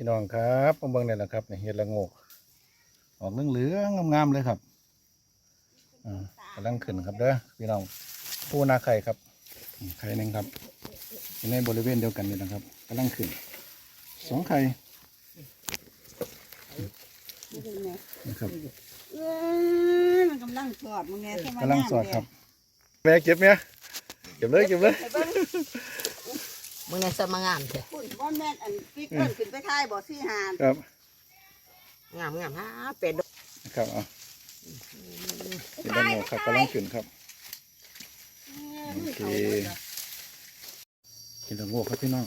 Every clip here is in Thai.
พี่น้องครับมาเบิ่งนี่แหละครับนี่เห็ดละโงกออกเหลืองๆงามๆเลยครับอ่ากำลังขึ้นครับเด้อพี่น้องผู้นาไข่ครับอืมไข่หนึ่งครับอยู่ในบริเวณเดียวกันนี่นะครับกำลังขึ้นสองไข่นะครับเอ้ยมันกำลังสอดมึงไงกำลังสอดครับแม่เก็บเมียเก็บเลยเก็บเลยมึงในสมางามเถอะคุณ ว่าแม่นอันพี่เพิ่นขึ้นไปท้ายบ่อซี่หานครับงามงามฮะเป็ดดอกนะครับเอาเห็ดละโงกครับกำลังขึ้นครับโอเคเห็ดละโงกครับพี่น้อง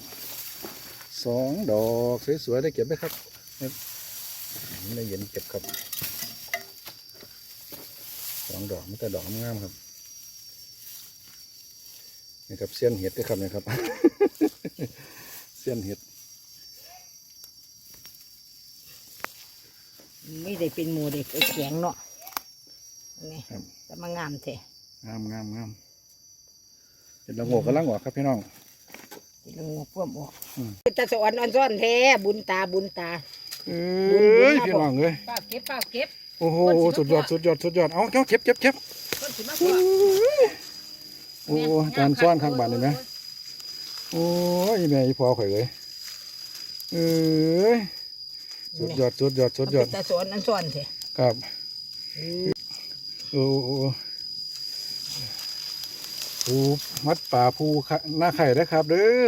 สองดอกสวยๆได้เก็บไหมครับเนี่ยไม่ได้เย็นเก็บครับสองดอกไม่แต่ดอกงามๆครับนี่ครับเสี้ยนเห็ดด้วยครับนี่ครับ เสี้ยนเห็ดไม่ได้เป็นหมูเด็กไอ้แข็งเนาะนี่ครับสมางามเถอะงามงามงามเห็ดละโงกกำลังออกครับพี่น้องที่ลงมาพ่วมออกอืมตาสอนอ่อนซ้อนแท้บุญตาบุญตาเอ้ยพี่น้องเอ้ยป้าเก็บป้าเก็บโอ้โหสุดยอดสุดยอดสุดยอดเอาเจ้าเก็บเก็บเก็บคนสิมาโอ้ยโอ้จานซ้อนข้างบ้านเลยไหม โอ้ยแม่อีพอข่อยเลยเอ้ยสุดยอดสุดยอดสุดยอดตาสอนอ่อนซ้อนเถอะครับโอ้โหภูมัดป่าภูขะหน้าไข่ได้อครับ เด้อ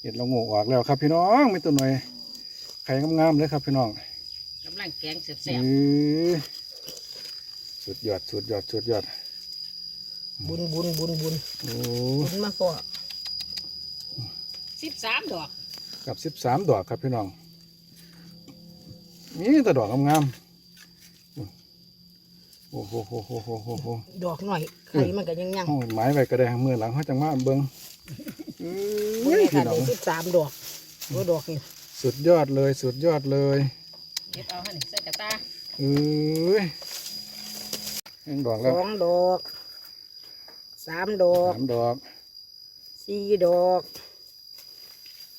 เห็ดเราโงกออกแล้วครับ พี่น้องไม่ตัวหน่อยไข่งามๆเลยครับพี่น้องกำลังแกงเสียบเออสุดยอดสุดยอดสุดยอด บุญบุญบุญบุญโอ้บุญมาพ่อ สิบสามดอกกับสิบสามดอกครับพี่น้องนี่แต่ดอกงามๆโอ้โหโหโหโหโหโหดอกหน่อยไข่มันก็ยังยังโอ้ยหมายไว้ก็ได้มือหลังเขาจังมาเบิ้งเอ้บุญยนี่พี่ค่ะน้องสิบสามดอกโอ้ดอกนี่สุดยอดเลยสุดยอดเลยเก็บเอาให้ใส่กระตาเอ้ยยังดอกสแล้วองดอกสามดอกสามดอกสี่ดอก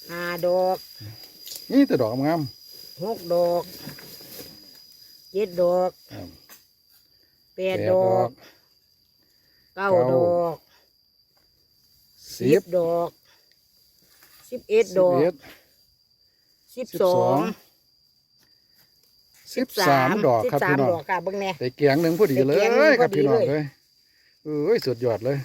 ห้าดอกนี่แต่ดอกงามหกดอกเจ็ดดอกครับแปดแปดอกเก้าเก้าดอกสิสิบบดอกสิบเอ็ดดอก สิบเอ็ดสิบสิบสสอองงสิบสามดอกสิบครับสามพี่น้องดอกค่ะเบิ่งแน่แต่เกียงหนึ่งพอดีเลแต่เกียงหนึ่ยงครับพอดีพี่น้องเลยเลยเอ้ยสุดยอดเลย